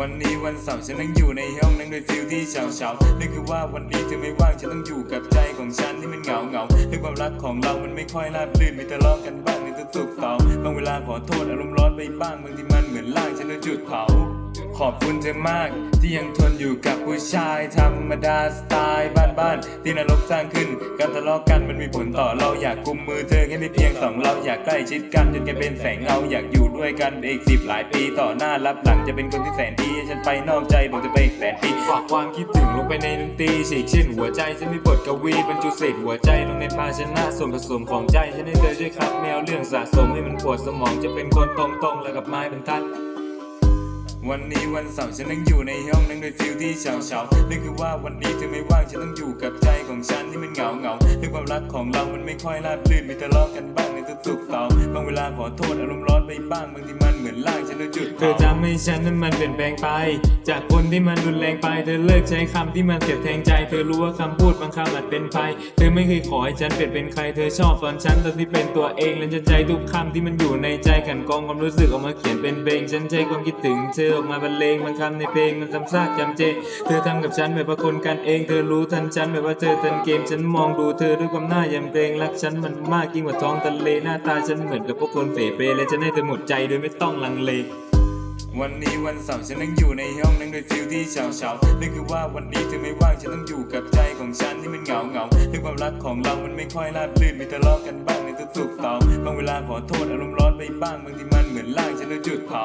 วันนี้วันเสาร์ฉันนั่งอยู่ในห้องนั่งด้วยฟิลที่เฉาเฉานึกคือว่าวันนี้เธอไม่ว่างฉันต้องอยู่กับใจของฉันที่มันเหงาเหงาๆด้วยความรักของเรามันไม่ค่อยราบรื่นมีทะเลาะกันบ้างในทุกๆเสาร์บางเวลาขอโทษอารมณ์ร้อนไปบ้างบางทีมันเหมือนล่างฉันด้วยจุดเผา ขอบคุณเธอมากที่ยังทนอยู่กับผู้ชายธรรมดาสไตล์บ้านๆที่นรกสร้างขึ้นการทะเลาะกันมันมีผลต่อเราอยากกุมมือเธอแค่ไม่เพียงสองเราอยากใกล้ชิดกันจนแกเป็นแสงเงาอยากอยู่ด้วยกันอีกสิบหลายปีต่อหน้ารับหลังจะเป็นคนที่แสนดีให้ฉันไปนอกใจบอกจะไปอีกแสนปีฝากความคิดถึงลงไปในดนตรีฉีกชิ้นหัวใจฉันมีบทกวีบรรจุเศษหัวใจลงในภาชนะส่วนผสมของใจฉันให้เธอช่วยคัดแมวเรื่องสะสมให้มันปวดสมองจะเป็นคนตรงๆแล้วกับไม้บรรทัด วันนี้วันเสาร์ฉันนั่งอยู่ในห้องนั่งด้วยฟิลที่เฉาเฉานั่นคือว่าวันนี้เธอไม่ว่างฉันต้องอยู่กับใจของฉันที่มันเหงาเหงาๆด้วยความรักของเรามันไม่ค่อยราบรื่นมีทะเลาะกันบ้างในทุกๆเสาร์บางเวลาขอโทษอารมณ์ร้อนไปบ้างบางทีมันเหมือนล่างฉันด้วยจุดเธอทำให้ฉันนั้นมันเปลี่ยนแปลงไป จากคนที่มันรุนแรงไป เธอเลิกใช้คำที่มันเจ็บแทงใจ เธอรู้ว่าคำพูดบางคำอาจเป็นภัย เธอไม่เคยขอให้ฉันเปลี่ยนเป็นใคร เธอชอบตอนฉันตอนที่เป็นตัวเองและฉันใจทุกคำที่มันอยู่ในใจขันกรองความรู้สึกออกมาเขียนเป็นเพลง ฉันใช้ความคิดถึงเธอออกมาบรรเลงบางคำในเพลงมันซ้ำซากจำเจ เธอทำกับฉันแบบว่าคนกันเอง เธอรู้ทันฉันแบบว่าเธอทันเกม ฉันมองดูเธอด้วยความน่ายำเกรงรักฉันมันมากยิ่งกว่าท้องทะเลหน้าตาฉันเหมือนกับพวกคนเฟเปรและฉันให้เธอหมดใจโดยไม่ต้องลังเลวันนี้วันเสาร์ฉันนั่งอยู่ในห้องนั่งด้วยฟิลที่เฉาเฉานั่นคือว่าวันนี้เธอไม่ว่างฉันต้องอยู่กับใจของฉันที่มันเหงาเหงาๆด้วยความรักของเรา มันไม่ค่อยราบรื่นมีทะเลาะกันบ้างในทุกๆเสาร์บางเวลาขอโทษอารมณ์ร้อนไปบ้างบางทีมันเหมือนล่างฉันด้วยจุดเผา